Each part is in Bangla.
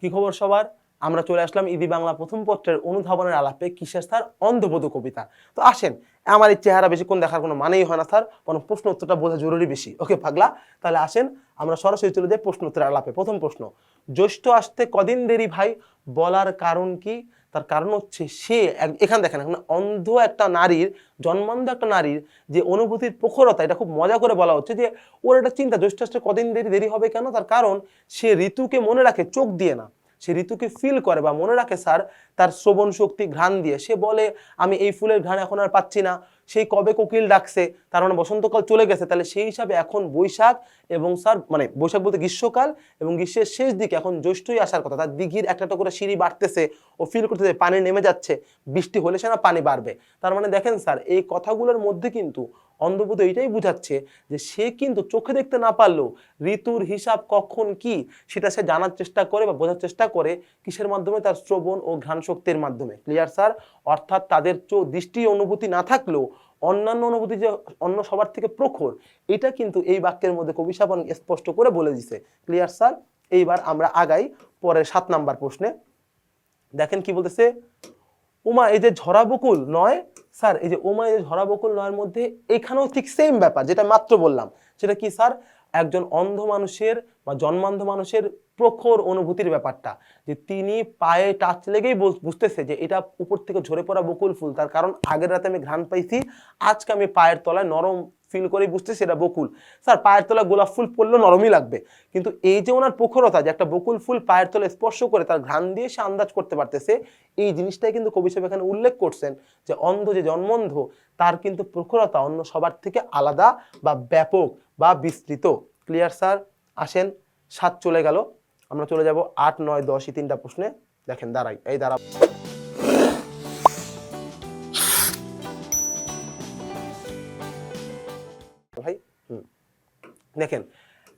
কি খবর সবার? আমরা চলে আসলাম ইদি বাংলা প্রথম পত্রের অনুধাবনের আলাপে কিসের স্যার? অন্ধবোধ কবিতা। তো আসেন, আমার এই চেহারা বেশিক্ষণ দেখার কোনো মানেই হয় না স্যার কোনো প্রশ্ন উত্তরটা বোঝা জরুরি বেশি। ওকে, পাগলা? তাহলে আসেন, আমরা সরাসরি চলে যাই প্রশ্ন উত্তরের আলাপে। প্রথম প্রশ্ন, জ্যৈষ্ঠ আসতে কদিন দেরি ভাই? বলার কারণ কি? তার কারণ হচ্ছে সে এখানে দেখেন, এখানে অন্ধ একটা নারীর, জন্মান্ধ একটা নারীর যে অনুভূতির প্রখরতা, এটা খুব মজা করে বলা হচ্ছে যে ওর একটা চিন্তা জ্যৈষ্ঠ কদিন দেরি দেরি হবে কেন? তার কারণ সে ঋতুকে মনে রাখে, চোখ দিয়ে না। সে ঋতুকে ফিল করে বা মনে রাখে, স্যার তার শ্রবণ শক্তি ঘ্রাণ দিয়ে। সে বলে, আমি এই ফুলের ঘ্রাণ এখন আর পাচ্ছি না। সেই কবে কোকিল ডাকছে, তার মানে বসন্তকাল চলে গেছে, তাহলে সেই হিসাবে এখন বৈশাখ এবং স্যার মানে বৈশাখ বলতে গ্রীষ্মকাল এবং গ্রীষ্মের শেষ দিকে এখন জ্যৈষ্ঠই আসার কথা। তার দিঘির একটা করে সিঁড়ি বাড়তেছে ও ফিল করতেছে, পানি নেমে যাচ্ছে, বৃষ্টি হলে সে না পানি বাড়বে। তার মানে দেখেন স্যার এই কথাগুলোর মধ্যে কিন্তু অন্ধবোধ এইটাই বুঝাচ্ছে যে সে কিন্তু চোখে দেখতে না পারলেও ঋতুর হিসাব কখন কি, সেটা সে জানার চেষ্টা করে বা বোঝার চেষ্টা করে, কিসের মাধ্যমে তার শ্রবণ ও ঘ্রাণ শক্তির মাধ্যমে। ক্লিয়ার স্যার অর্থাৎ তাদের চো দৃষ্টি অনুভূতি না থাকলেও অন্যান্য অনুভূতি যে অন্য সবার থেকে প্রখর, এটা কিন্তু এই বাক্যের মধ্যে কবি সাবন স্পষ্ট করে বলে দিছে। ক্লিয়ার স্যার এইবার আমরা আগাই পরের সাত নাম্বার প্রশ্নে। দেখেন কি বলতেছে, উমা, এই যে ঝরা বকুল নয়? স্যার, এই যে উমা, এই যে ঝরা বকুল নয়ের মধ্যে এখানেও ঠিক সেম ব্যাপার, যেটা মাত্র বললাম। সেটা কি, স্যার? একজন অন্ধ মানুষের বা জন্মান্ধ মানুষের প্রখর অনুভূতির ব্যাপারটা, যে তিনি পায়ে টাচ লেগেই বুঝ- বুঝতেছে যে এটা উপর থেকে ঝরে পড়া বকুল ফুল, তার কারণ আগের রাতে আমি ঘ্রাণ পাইছি, আজকে আমি পায়ের তলায় নরম ফিল করেই বুঝতে সেটা বকুল। স্যার, পায়ের তলা গোলাপ ফুল পড়লেও নরমই লাগবে। কিন্তু এই যে ওনার প্রখরতা যে একটা বকুল ফুল পায়ের তলায় স্পর্শ করে তার ঘ্রাণ দিয়ে সে আন্দাজ করতে পারতেছে, এই জিনিসটাই কিন্তু কবি সাহেব এখানে উল্লেখ করছেন যে অন্ধ যে জন্মন্ধ, তার কিন্তু প্রখরতা অন্য সবার থেকে আলাদা বা ব্যাপক বা বিস্তৃত। Clear sir? আসেন, সাত চলে গেল। আমরা চলে যাব আট, নয়, দশ, এই তিনটা প্রশ্নে। দেখেন, দাঁড়াই, এই দাঁড়া দেখেন,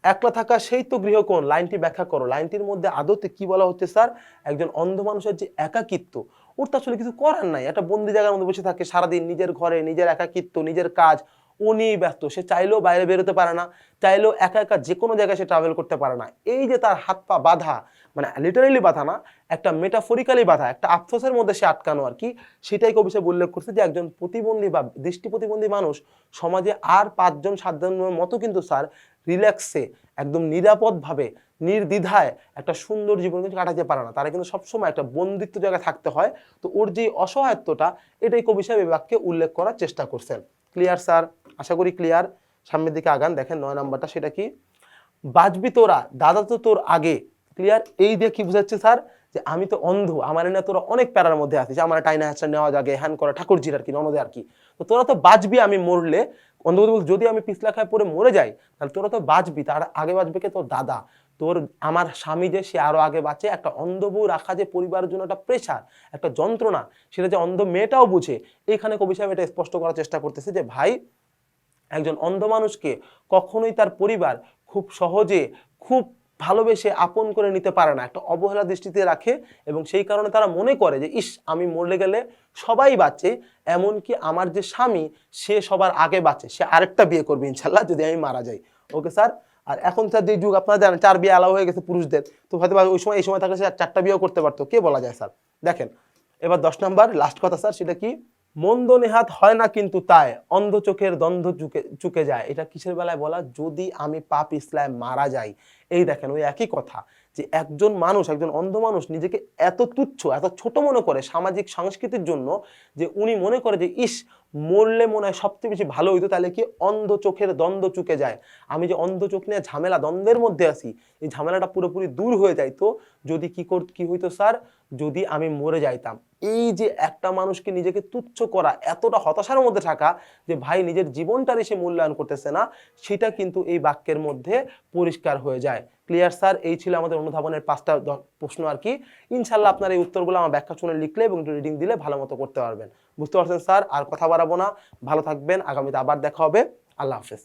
একলা থাকা সেই তো গৃহকোণ লাইনটি ব্যাখ্যা করো। লাইনটির মধ্যে আদতে কি বলা হচ্ছে, স্যার? একজন অন্ধ মানুষের যে একাকিত্ব, ওর তো আসলে কিছু করার নাই। একটা বন্দি জায়গার মধ্যে বসে থাকে সারাদিন, নিজের ঘরে, নিজের একাকিত্ব, নিজের কাজ, ও নিয়েই ব্যস্ত। সে চাইলেও বাইরে বেরোতে পারে না, চাইলেও একা একা যে কোনো জায়গায় সে ট্রাভেল করতে পারে না। এই যে তার হাত পা বাধা মানে লিটারালি বাধা না, একটা মেটাফরিক্যালি বাধা, একটা আফসোসের মধ্যে সে আটকানো আর কি। সেটাই কবি সাহেব উল্লেখ করছে যে একজন প্রতিবন্ধী বা দৃষ্টি প্রতিবন্ধী মানুষ সমাজে আর পাঁচজন সাতজনের মতো কিন্তু স্যার রিল্যাক্সে একদম নিরাপদভাবে, নির্দ্বিধায় একটা সুন্দর জীবন কিন্তু কাটাতে পারে না। তারা কিন্তু সবসময় একটা বন্দিত্ব জায়গায় থাকতে হয়। তো ওর যে অসহায়ত্বটা, এটাই কবি সাহেব বাক্যে উল্লেখ করার চেষ্টা করছেন। ক্লিয়ার স্যার আশা করি ক্লিয়ার সামনের দিকে আগান, দেখেন নয় নাম্বারটা, সেটা কি? বাজবি তোরা, দাদা তো তোর আগে। ক্লিয়ার এই দিয়ে কি বুঝাচ্ছে, স্যার? যে আমি তো অন্ধ, আমার না তোরা অনেক প্যারার মধ্যে আছিস। আমার টাইনা হ্যাচটা নেওয়া যাবে হ্যান করা, ঠাকুরজির আর কি, ননদে আর কি। তো তোরা তো বাঁচবি আমি মরলে। অন্ধ যদি আমি পিছলা খায় পরে মরে যাই, তাহলে তোরা তো বাঁচবি, তার আগে বাঁচবে কে তোর দাদা? তোর, আমার স্বামী যে, সে আরও আগে বাঁচে, একটা অন্ধ বউ রাখা যে পরিবারের জন্য একটা প্রেশার একটা যন্ত্রণা, সেটা যে অন্ধ মেয়েটাও বুঝে। এইখানে কবি সাহেব এটা স্পষ্ট করার চেষ্টা করতেছে যে, ভাই, একজন অন্ধ মানুষকে কখনোই তার পরিবার খুব সহজে, খুব ভালোবেসে আপন করে নিতে পারে না, একটা অবহেলা দৃষ্টিতে রাখে এবং সেই কারণে তারা মনে করে যে, ইস, আমি মরলে গেলে সবাই বাঁচে, এমনকি আমার যে স্বামী, সে সবার আগে বাঁচে, সে আরেকটা বিয়ে করবে ইনশাল্লাহ যদি আমি মারা যাই। Okay sir? আর এখন স্যার যে যুগ, আপনারা জানেন চার বিয়ে অ্যালাউ হয়ে গেছে পুরুষদের, তো হয়তো ওই সময়, এই সময় থাকলে সে চারটা বিয়েও করতে পারতো। কে বলা যায় স্যার? দেখেন, এবার দশ নম্বর লাস্ট কথা স্যার, সেটা কি? মন্দ নেহাত হয় না কিন্তু তাই, অন্ধ চোখের দ্বন্দ্ব চুকে চুকে যায়। এটা কিসের বেলায় বলা? যদি আমি পাপ ইসলাম মারা যাই এই দেখেন, ওই একই কথা যে একজন মানুষ, একজন অন্ধ মানুষ নিজেকে এত তুচ্ছ, এত ছোট মনে করে সামাজিক সংস্কৃতির জন্য যে উনি মনে করে যে, ইস, মরলে মনে হয় সবচেয়ে বেশি ভালো হইতো, তাহলে কি অন্ধ চোখের দ্বন্দ্ব চুকে যায়? আমি যে অন্ধ চোখ নিয়ে ঝামেলা, দ্বন্দ্বের মধ্যে আছি, এই ঝামেলাটা পুরোপুরি দূর হয়ে যাইতো যদি কি কর, কি হইতো স্যার? যদি আমি মরে যাইতাম। এই যে একটা মানুষকে নিজেকে তুচ্ছ করা, এতটা হতাশার মধ্যে থাকা যে, ভাই, নিজের জীবনটারই সে মূল্যায়ন করতেছে না, সেটা কিন্তু এই বাক্যের মধ্যে পরিষ্কার হয়ে যায়। ক্লিয়ার স্যার এই ছিল আমাদের অনুধাবনের পাঁচটা প্রশ্ন আর কি। ইনশাল্লাহ আপনার এই উত্তরগুলো আমার ব্যাখ্যা শুনে লিখলে এবং রিডিং দিলে ভালো মতো করতে পারবেন। বুঝতে পারছেন স্যার আর কথা বাড়াবো না। ভালো থাকবেন। আগামীতে আবার দেখা হবে। আল্লাহ হাফেজ।